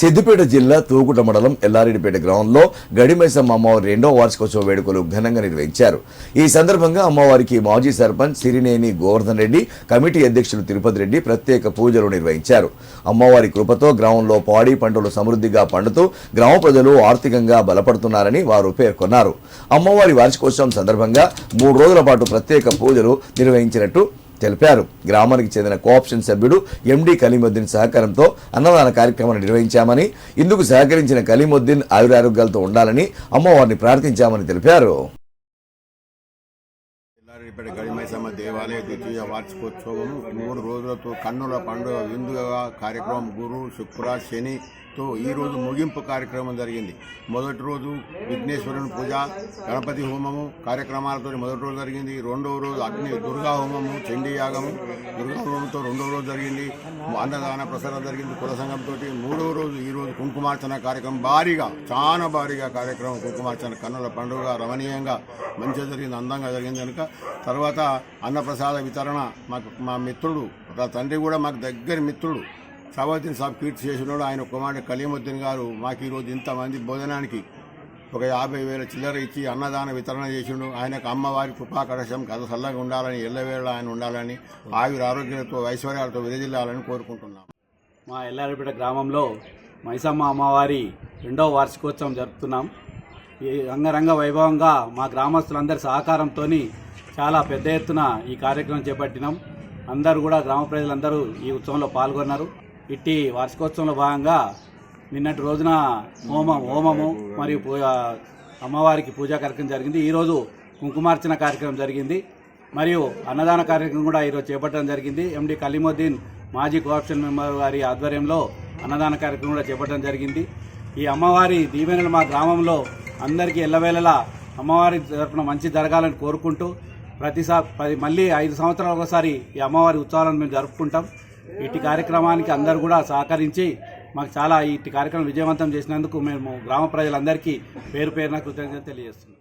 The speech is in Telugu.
సిద్దిపేట జిల్లా తూకుట మండలం ఎల్లారెడ్డిపేట గ్రామంలో గడిమైసమ్మ అమ్మవారి రెండో వార్షికోత్సవ వేడుకలు ఘనంగా నిర్వహించారు. ఈ సందర్భంగా అమ్మవారికి మాజీ సర్పంచ్ సిరినేని గోవర్ధన్ రెడ్డి కమిటీ అధ్యక్షులు తిరుపతి రెడ్డి ప్రత్యేక పూజలు నిర్వహించారు. అమ్మవారి కృపతో గ్రామంలో పాడి పంటలు సమృద్ధిగా పండుతూ గ్రామ ప్రజలు ఆర్థికంగా బలపడుతున్నారని వారు పేర్కొన్నారు. అమ్మవారి వార్షికోత్సవం సందర్భంగా మూడు రోజుల పాటు ప్రత్యేక పూజలు నిర్వహించినట్టు తెలిపారు. గ్రామానికి చెందిన కోఆప్షన్ సభ్యుడు ఎండి కలీముద్దీన్ సహకారంతో అన్నదాన కార్యక్రమాన్ని నిర్వహించామని ఇందుకు సహకరించిన కలీముద్దీన్ ఆయురారోగ్యాలతో ఉండాలని అమ్మవారిని ప్రార్థించామని తెలిపారు. ఎల్లారెడ్డిపేట గడిమైసమ్మ దేవాలయ ద్వితీయ వార్షికోత్సవం మూడు రోజులతో కన్నుల పండుగ విందుగా కార్యక్రమం గురు శుక్ర శనితో ఈ రోజు ముగింపు కార్యక్రమం జరిగింది. మొదటి రోజు విఘ్నేశ్వరుని పూజ గణపతి హోమము కార్యక్రమాలతో మొదటి రోజు జరిగింది. రెండవ రోజు అగ్ని దుర్గా హోమము చండీ యాగము దుర్గా హోమంతో రెండవ రోజు జరిగింది. అన్నదాన ప్రసారం జరిగింది కుల సంఘంతో మూడవ రోజు ఈ ఈరోజు కుంకుమార్చన కార్యక్రమం భారీగా చాలా భారీగా కార్యక్రమం కుంకుమార్చన కన్నుల పండుగ రమణీయంగా మంచిగా జరిగింది అందంగా జరిగింది కనుక తర్వాత అన్నప్రసాద వితరణ మాకు మా మిత్రుడు తండ్రి కూడా మాకు దగ్గర మిత్రుడు సవాద్దీన్ సాబ్ కీర్తి చేసినాడు ఆయన కుమారుడు కలీముద్దీన్ గారు మాకు ఈరోజు ఇంతమంది భోజనానికి ఒక యాభై వేల చిల్లర ఇచ్చి అన్నదాన వితరణ చేసిండు. ఆయనకు అమ్మవారి కృపాకరశం కథ చల్లగా ఉండాలని ఎల్లవేళ ఆయన ఉండాలని ఆయుర ఆరోగ్యాలతో ఐశ్వర్యాలతో విరజిల్లాలని కోరుకుంటున్నాం. మా ఎల్లారెడ్డిపేట గ్రామంలో మైసమ్మ అమ్మవారి రెండవ వార్షికోత్సవం జరుపుతున్నాం. ఈ రంగరంగ వైభవంగా మా గ్రామస్తులందరి సహకారంతో చాలా పెద్ద ఎత్తున ఈ కార్యక్రమం చేపట్టినాం. అందరూ కూడా గ్రామ ప్రజలందరూ ఈ ఉత్సవంలో పాల్గొన్నారు. ఇట్టి వార్షికోత్సవంలో భాగంగా నిన్నటి రోజున హోమం హోమము మరియు పూజ అమ్మవారికి పూజా కార్యక్రమం జరిగింది. ఈరోజు కుంకుమార్చన కార్యక్రమం జరిగింది. మరియు అన్నదాన కార్యక్రమం కూడా ఈరోజు చేపట్టడం జరిగింది. ఎండి కలీముద్దీన్ మాజీ కోఆప్షన్ మెంబర్ వారి ఆధ్వర్యంలో అన్నదాన కార్యక్రమం కూడా చేపట్టడం జరిగింది. ఈ అమ్మవారి దీవెనలు మా గ్రామంలో అందరికీ ఎల్లవేళలా అమ్మవారి తరఫున మంచి జరగాలని కోరుకుంటూ ప్రతిసారి పది మళ్ళీ ఐదు సంవత్సరాలు ఒకసారి ఈ అమ్మవారి ఉత్సవాలను మేము జరుపుకుంటాం. ఇటు కార్యక్రమానికి అందరూ కూడా సహకరించి మాకు చాలా ఇటు కార్యక్రమం విజయవంతం చేసినందుకు మేము గ్రామ ప్రజలందరికీ పేరు పేరున కృతజ్ఞత తెలియజేస్తున్నాం.